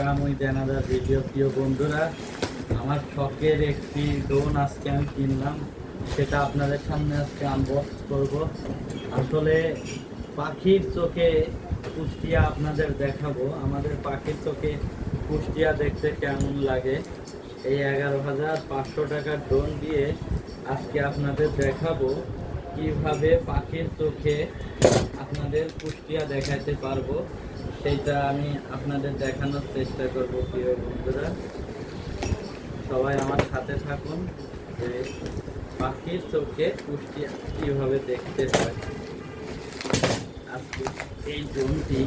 Welcome with another video প্রিয় বন্ধুরা, আমার শখের একটি ড্রোন আজকে আমি কিনলাম। সেটা আপনাদের সামনে আজকে আনবক্স করব। আসলে পাখির চোখে কুষ্টিয়া আপনাদের দেখাবো। আমাদের পাখির চোখে কুষ্টিয়া দেখতে কেমন লাগে? এই এগারো হাজার পাঁচশো টাকার ড্রোন দিয়ে আজকে আপনাদের দেখাবো কীভাবে পাখির চোখে আপনাদের কুষ্টিয়া দেখাতে পারব। সেইটা আমি আপনাদের দেখানোর চেষ্টা করব, প্রিয় বন্ধুরা। সবাই আমার সাথে থাকুন যে পাখির চোখে কুষ্টিয়া কীভাবে দেখতে হয়। আজকে এই জমিটি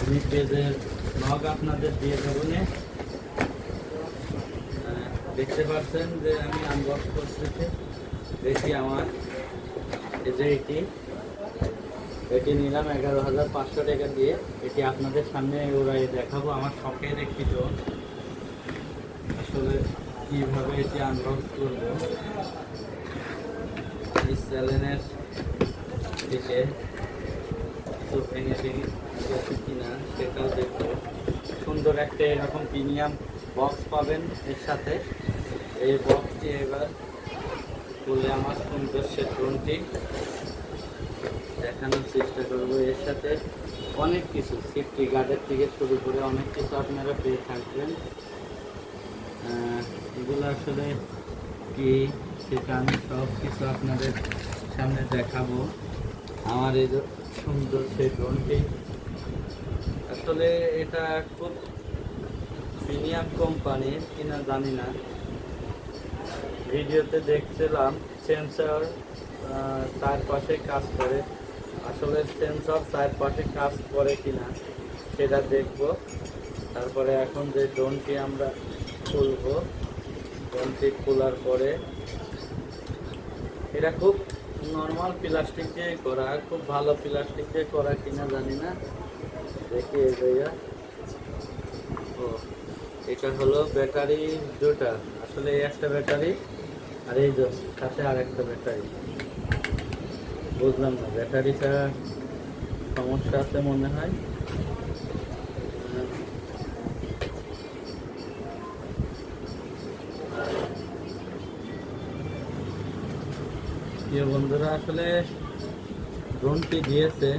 আমি পেজের নখ আপনাদের দিয়ে দেবো। দেখতে পাচ্ছেন যে আমি আনবক্স করতেছি। দেখি আমার যে এটি এটি নিলাম এগারো হাজার পাঁচশো টাকা দিয়ে। এটি আপনাদের সামনে ওরাই দেখাবো। আমার শখের একটি ড্রোন আসলে কীভাবে এটি আনবক্স করব। এই চ্যানেলের দিকে তো ভেঙে ভেঙে কিনা, সেটাও দেখব। সুন্দর একটা এরকম প্রিমিয়াম বক্স পাবেন এর সাথে। এই বক্সটি এবার খুলে আমার সুন্দর সে ড্রোনটি দেখানোর চেষ্টা করব। এর সাথে অনেক কিছু সেফটি গার্ডের থেকে শুরু করে অনেক কিছু আপনারা পেয়ে থাকবেন। এগুলো আসলে কি, সেটা আমি সব কিছু আপনাদের সামনে দেখাবো। আমার এই সুন্দর সেই ড্রোনটি, আসলে এটা খুব প্রিমিয়াম কোম্পানির কিনা জানি না। ভিডিওতে দেখছিলাম সেন্সর তার পাশে কাজ করে। আসলে সেন্সর তার পাশে কাজ করে কিনা, সেটা দেখব। তারপরে এখন যে ড্রোনটি আমরা খুলব ড্রোনটি খোলার পরে, এটা খুব নর্মাল প্লাস্টিক দিয়ে করা, খুব ভালো প্লাস্টিক দিয়ে করা কিনা জানি না। দেখি এই ও। এটা হলো ব্যাটারি দুটা। আসলে এই একটা ব্যাটারি আর এই সাথে আর একটা ব্যাটারি। বুঝলাম না, ব্যাটারিটা সমস্যা আছে মনে হয়? প্রিয় বন্ধুরা, আসলে ড্রোনটি দিয়েছে।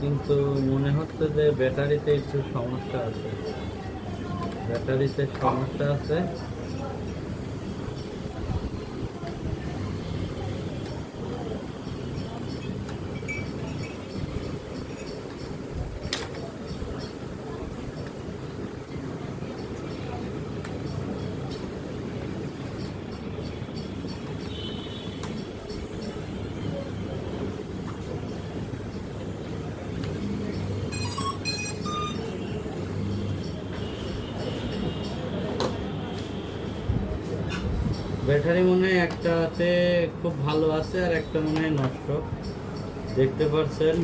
কিন্তু মনে হচ্ছে যে ব্যাটারিতে একটু সমস্যা আছে। ব্যাটারিতে সমস্যা আছে। ব্যাটারি মনে হয় একটাতে খুব ভালো আছে আর একটা মনে হয় নষ্ট। দেখতে পাচ্ছেন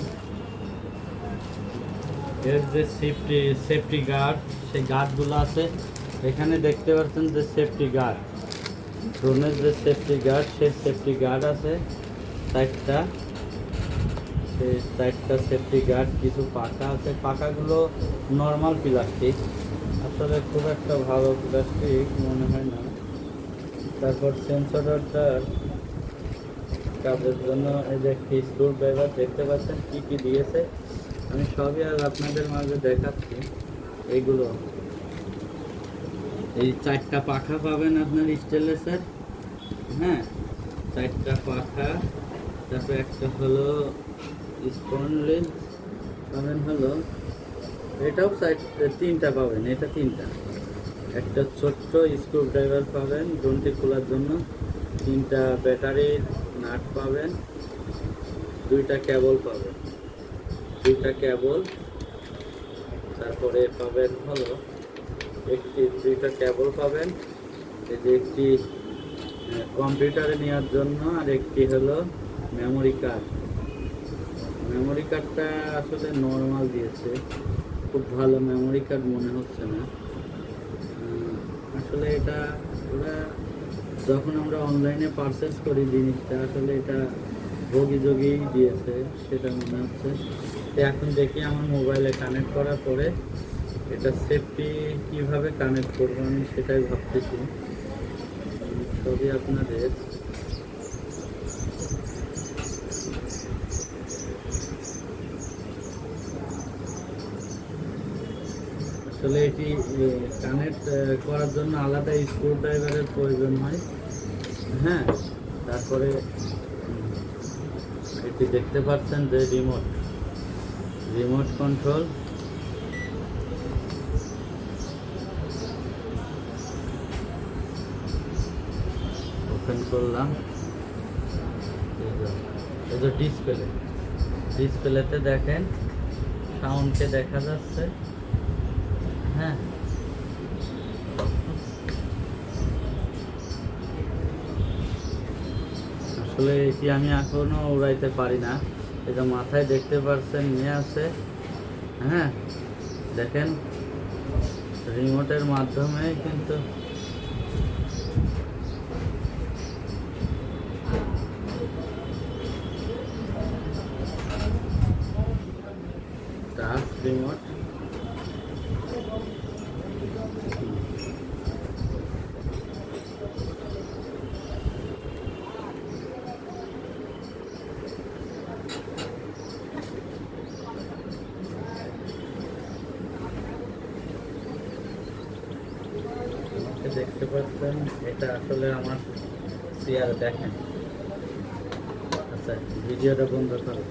এর যে সেফটি সেফটি গার্ড সেই গার্ডগুলো আছে। এখানে দেখতে পাচ্ছেন যে সেফটি গার্ড ড্রোনের যে সেফটি গার্ড সেই সেফটি গার্ড আছে চারটা সেই চারটা সেফটি গার্ড কিছু পাকা আছে। পাকাগুলো নর্মাল প্লাস্টিক আসলে খুব একটা ভালো প্লাস্টিক মনে হয় না। তারপর সেন্সরটার কাজের জন্য এই যে একটি স্ক্রু দেখতে পাচ্ছেন, কি কি দিয়েছে? আমি সবই আর আপনাদের মাঝে দেখাচ্ছি। এইগুলো। এই চারটা পাখা পাবেন আপনার স্টেনলেসের হ্যাঁ চারটা পাখা। তারপর একটা হলো স্পনলেস পাবেন হলো, এটাও চার, তিনটা পাবেন, এটা তিনটা। একটা ছোট্ট স্ক্রু ড্রাইভার পাবেন ড্রোনটি খোলার জন্য। তিনটা ব্যাটারির নাট পাবেন, দুইটা কেবল পাবেন। দুইটা কেবল তারপরে পাবেন হলো একটি, দুইটা কেবল পাবেন। এই যে একটি কম্পিউটারে নেওয়ার জন্য আর একটি হলো মেমোরি কার্ড মেমোরি কার্ডটা আসলে নর্মাল দিয়েছে। খুব ভালো মেমোরি কার্ড মনে হচ্ছে না। আসলে এটা ওরা যখন আমরা অনলাইনে পারচেস করি জিনিসটা, আসলে এটা ভোগী যোগী দিয়েছে, সেটা মনে হচ্ছে। তো এখন দেখি আমার মোবাইলে কানেক্ট করার পরে এটা সেফটি কীভাবে কানেক্ট করব আমি সেটাই ভাবতেছি। সবই আপনাদের। আসলে এটি কানেক্ট করার জন্য আলাদা স্ক্রু ড্রাইভারের প্রয়োজন হয়। হ্যাঁ তারপরে এটি দেখতে পাচ্ছেন যে রিমোট রিমোট কন্ট্রোল ওপেন করলাম। এই ডিসপ্লে ডিসপ্লেতে দেখেন সাউন্ডকে দেখা যাচ্ছে। হ্যাঁ। আসলে এটি আমি এখনও উড়াইতে পারি না। এটা মাথায় দেখতে পারছেন নিয়ে আছে। হ্যাঁ দেখেন। রিমোটের মাধ্যমে কিন্তু টাচ রিমোট। দেখতে পাচ্ছেন এটা আসলে আমার চেয়ার দেখেন। আচ্ছা ভিডিওটা বন্ধ করো।